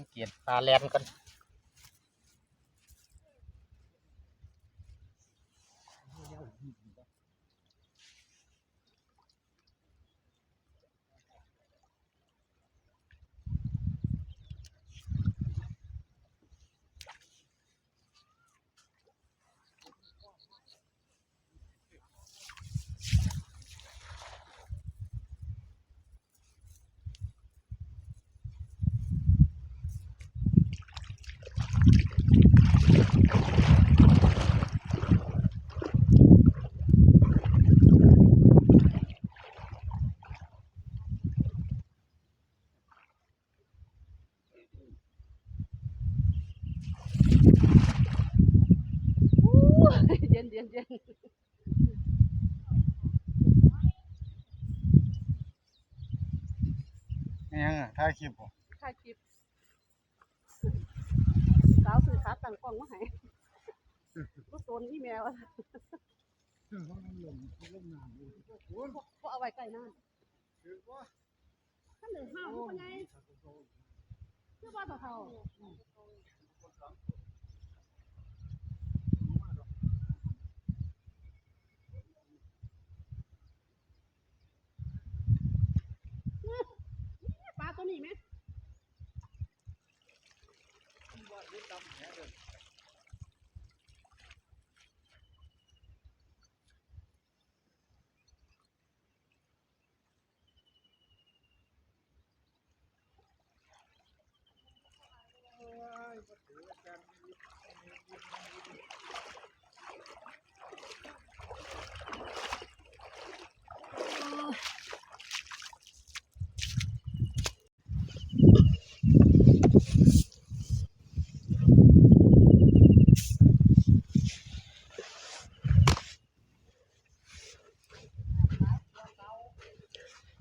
สังเกตปลาแลนกัน เย็นเย็นเย็นนี่ยังอะถ่ายคลิปบ่ถ่ายคลิปสาวสื่อขาตั้งกล้องมาให้ลูกโซนอีเมลก็เอาไว้ใกล้นั่นท่านหนึ่งห้าวทุกคนไงชื่อว่าเท่า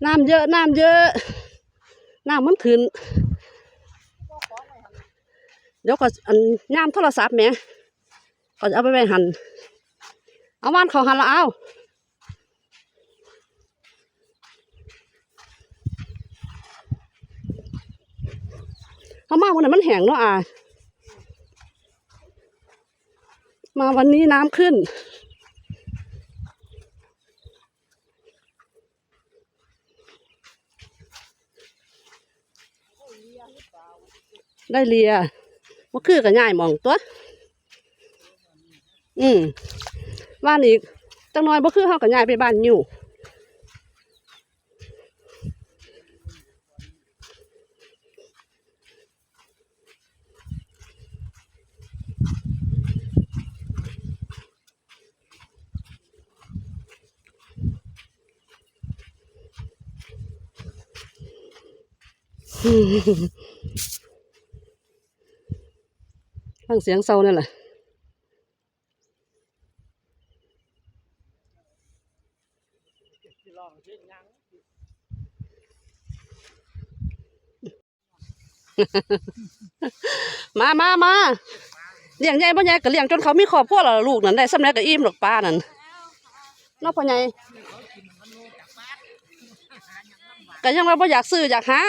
น้ำเยอะน้ำเยอะน้ำมันขึ้นเดี๋ยวก็อันย่ามโทรศัพท์แม่ก็จะเอาไปไว้หันเอาว่านเขาหันละเอาเขามาวันนั้นมันแห้งเนาะอ่ามาวันนี้น้ำขึ้น ได้เลียว่าคือกับง่ายหมองตัว อืมบ้านอีกจังน้อยบ่คือเฮากับง่ายไปบ้านอยู่ ฟังเสียงเศร้านั่นแหละมามามาเลี้ยงใหญ่พ่อใหญ่ก็เลี้ยงจนเขามีครอบครัวแล้วลูกนั่นได้สำเร็จก็อิ่มหรอกป้านั่นนอกพ่อใหญ่ก็ยังว่าบ่อยากซื้ออยากหา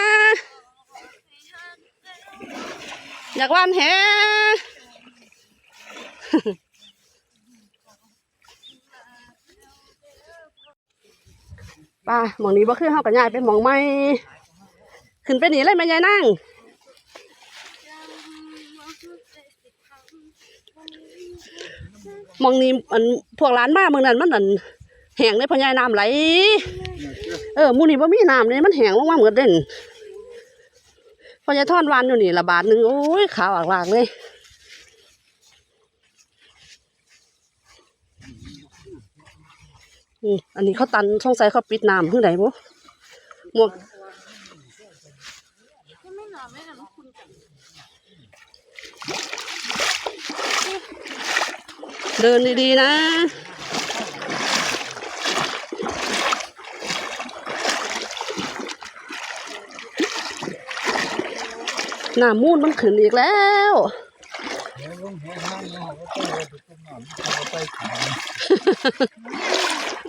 อยากว่านแห ป้าหมองนี้บ่คือเฮากับยายไปหมองไม่ขึ้นไปหนีเลยแม่ยายนั่งมองนี้อันพวกร้านมาเมืองนั้นมันอันแห้งเลยพ่อยายน้ำไหล เออมูนี่บ่มีน้ำเลยมันแห้งลงมาเหมือนเด่นพ่อยายทอนวานอยู่นี่ละบาทหนึ่งโอ้ยขาวอากลากเลย อืมอันนี้เขาตันสงสัยเขาปิดน้ำเพื่อไหนบ่หมวกเดินดีๆนะน้ำมูนมันขึ้นอีกแล้ว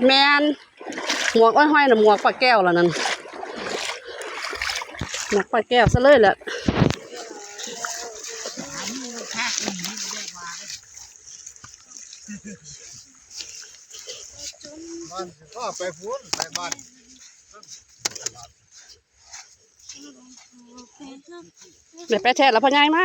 แมนหมวกอ้อยห้อยน่ะหมวกปลาแก้วล่ะนั่นหมวกปลาแก้วซะเลยแหละเดี๋ไปแช่แล้วพ่อใหญ่มา